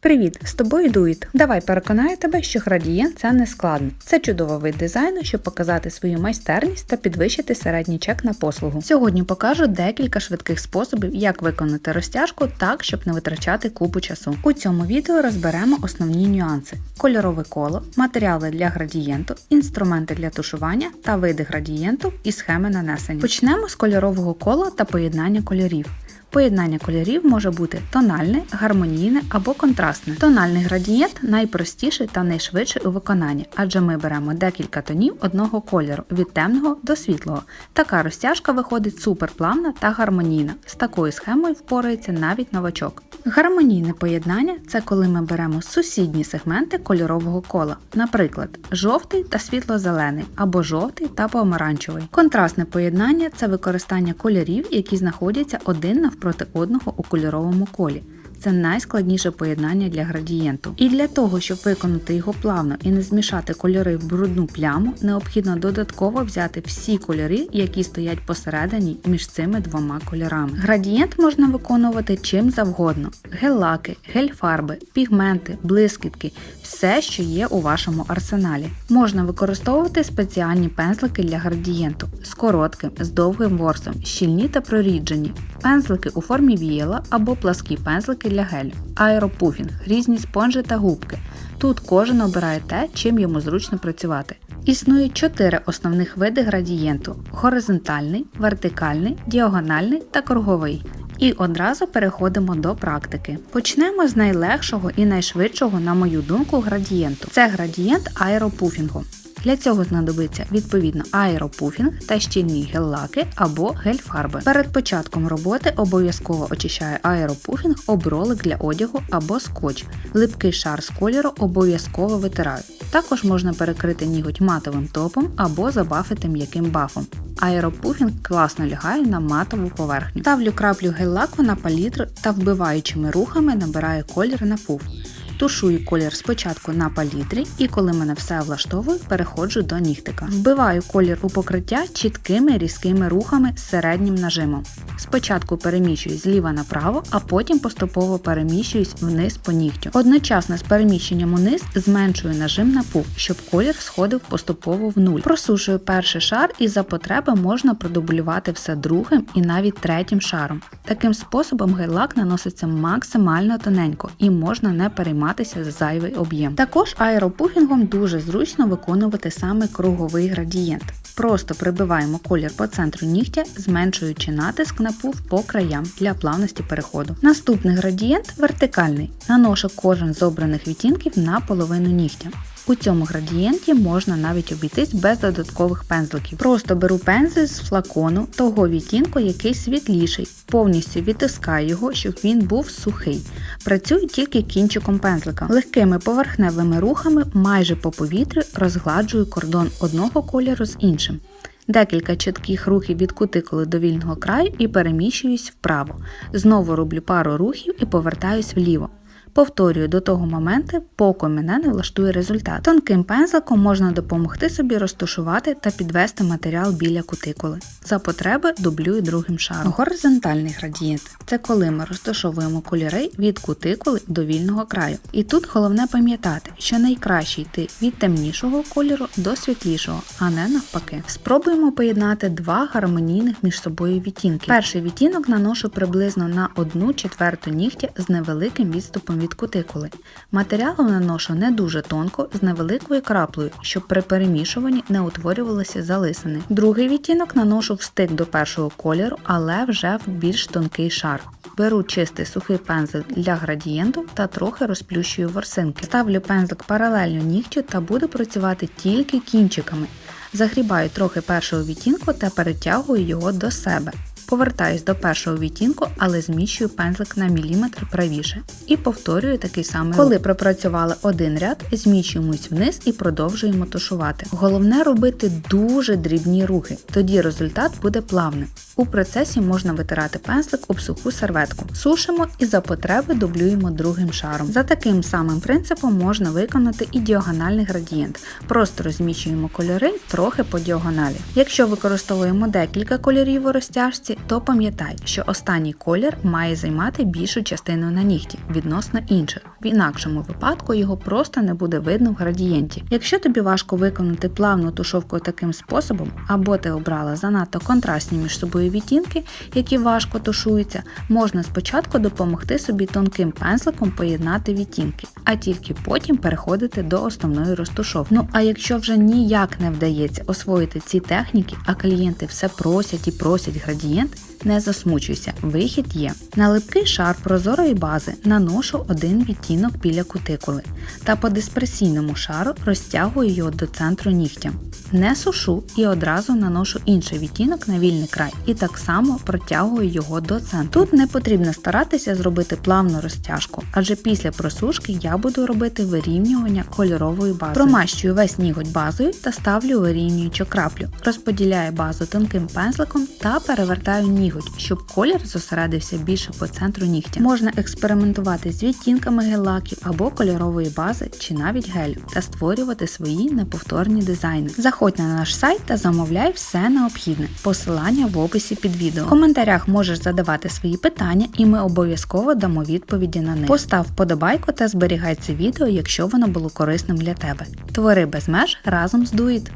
Привіт, з тобою Дуїт. Давай переконаю тебе, що градієнт це не складно. Це чудовий вид дизайну, щоб показати свою майстерність та підвищити середній чек на послугу. Сьогодні покажу декілька швидких способів, як виконати розтяжку так, щоб не витрачати купу часу. У цьому відео розберемо основні нюанси: кольорове коло, матеріали для градієнту, інструменти для тушування та види градієнту і схеми нанесення. Почнемо з кольорового кола та поєднання кольорів. Поєднання кольорів може бути тональне, гармонійне або контрастне. Тональний градієнт найпростіший та найшвидший у виконанні, адже ми беремо декілька тонів одного кольору від темного до світлого. Така розтяжка виходить суперплавна та гармонійна. З такою схемою впорається навіть новачок. Гармонійне поєднання це коли ми беремо сусідні сегменти кольорового кола, наприклад, жовтий та світло-зелений або жовтий та помаранчевий. Контрастне поєднання це використання кольорів, які знаходяться один навпроти одного у кольоровому колі. Це найскладніше поєднання для градієнту. І для того, щоб виконати його плавно і не змішати кольори в брудну пляму, необхідно додатково взяти всі кольори, які стоять посередині між цими двома кольорами. Градієнт можна виконувати чим завгодно: гель-лаки, гель-фарби, пігменти, блискітки, все, що є у вашому арсеналі. Можна використовувати спеціальні пензлики для градієнту з коротким, з довгим ворсом, щільні та проріджені, пензлики у формі віяла або пласкі пензлики для гелю, аеропуфінг, різні спонжі та губки. Тут кожен обирає те, чим йому зручно працювати. Існує чотири основних види градієнту: горизонтальний, вертикальний, діагональний та круговий. І одразу переходимо до практики. Почнемо з найлегшого і найшвидшого, на мою думку, градієнту. Це градієнт аеропуфінгу. Для цього знадобиться відповідно аеропуфінг та щільні гель-лаки або гель-фарби. Перед початком роботи обов'язково очищаю аеропуфінг об ролик для одягу або скотч. Липкий шар з кольору обов'язково витираю. Також можна перекрити ніготь матовим топом або забафити м'яким бафом. Аеропуфінг класно лягає на матову поверхню. Ставлю краплю гель-лаку на палітру та вбиваючими рухами набираю колір на пуф. Тушую колір спочатку на палітрі, і коли мене все влаштовує, переходжу до нігтика. Вбиваю колір у покриття чіткими різкими рухами з середнім нажимом. Спочатку переміщуюсь зліва направо, а потім поступово переміщуюсь вниз по нігтю. Одночасно з переміщенням униз зменшую нажим на пух, щоб колір сходив поступово в нуль. Просушую перший шар і за потреби можна продублювати все другим і навіть третім шаром. Таким способом гель-лак наноситься максимально тоненько і можна не перейматися за зайвий об'єм. Також аеропуфінгом дуже зручно виконувати саме круговий градієнт. Просто прибиваємо колір по центру нігтя, зменшуючи натиск на пуф по краям для плавності переходу. Наступний градієнт вертикальний. Наношу кожен з обраних відтінків на половину нігтя. У цьому градієнті можна навіть обійтись без додаткових пензликів. Просто беру пензель з флакону того відтінку, який світліший, повністю відтискаю його, щоб він був сухий. Працюю тільки кінчиком пензлика. Легкими поверхневими рухами майже по повітрю розгладжую кордон одного кольору з іншим. Декілька чітких рухів від кутикули до вільного краю і переміщуюсь вправо. Знову роблю пару рухів і повертаюсь вліво. Повторюю до того моменту, поки мене не влаштує результат. Тонким пензликом можна допомогти собі розташувати та підвести матеріал біля кутикули. За потреби дублюю другим шаром. Горизонтальний градієнт це коли ми розташовуємо кольори від кутикули до вільного краю. І тут головне пам'ятати, що найкраще йти від темнішого кольору до світлішого, а не навпаки. Спробуємо поєднати два гармонійних між собою відтінки. Перший відтінок наношу приблизно на 1 четверту нігтя з невеликим відступом від кутикули. Матеріалом наношу не дуже тонко, з невеликою краплею, щоб при перемішуванні не утворювалися залисини. Другий відтінок наношу в стик до першого кольору, але вже в більш тонкий шар. Беру чистий сухий пензель для градієнту та трохи розплющую ворсинки. Ставлю пензлик паралельно нігтю та буду працювати тільки кінчиками. Загрібаю трохи першого відтінку та перетягую його до себе. Повертаюсь до першого відтінку, але зміщую пензлик на міліметр правіше. І повторюю такий самий рух. Коли пропрацювали один ряд, зміщуємось вниз і продовжуємо тушувати. Головне робити дуже дрібні рухи, тоді результат буде плавним. У процесі можна витирати пензлик об суху серветку. Сушимо і за потреби дублюємо другим шаром. За таким самим принципом можна виконати і діагональний градієнт. Просто розміщуємо кольори трохи по діагоналі. Якщо використовуємо декілька кольорів у розтяжці, то пам'ятай, що останній колір має займати більшу частину на нігті відносно інших. В інакшому випадку його просто не буде видно в градієнті. Якщо тобі важко виконати плавну тушовку таким способом, або ти обрала занадто контрастні між собою відтінки, які важко тушуються, можна спочатку допомогти собі тонким пензликом поєднати відтінки, а тільки потім переходити до основної розтушовки. Ну а якщо вже ніяк не вдається освоїти ці техніки, а клієнти все просять і просять градієнт, Month не засмучуйся, вихід є. На липкий шар прозорої бази наношу один відтінок біля кутикули та по диспресійному шару розтягую його до центру нігтя. Не сушу і одразу наношу інший відтінок на вільний край і так само протягую його до центру. Тут не потрібно старатися зробити плавну розтяжку, адже після просушки я буду робити вирівнювання кольорової бази. Промащую весь ніготь базою та ставлю вирівнюючу краплю. Розподіляю базу тонким пензликом та перевертаю ніготь, щоб колір зосередився більше по центру нігтя. Можна експериментувати з відтінками гель-лаків або кольорової бази чи навіть гелю та створювати свої неповторні дизайни. Заходь на наш сайт та замовляй все необхідне. Посилання в описі під відео. В коментарях можеш задавати свої питання, і ми обов'язково дамо відповіді на них. Постав вподобайку та зберігай це відео, якщо воно було корисним для тебе. Твори без меж разом з Дуїт.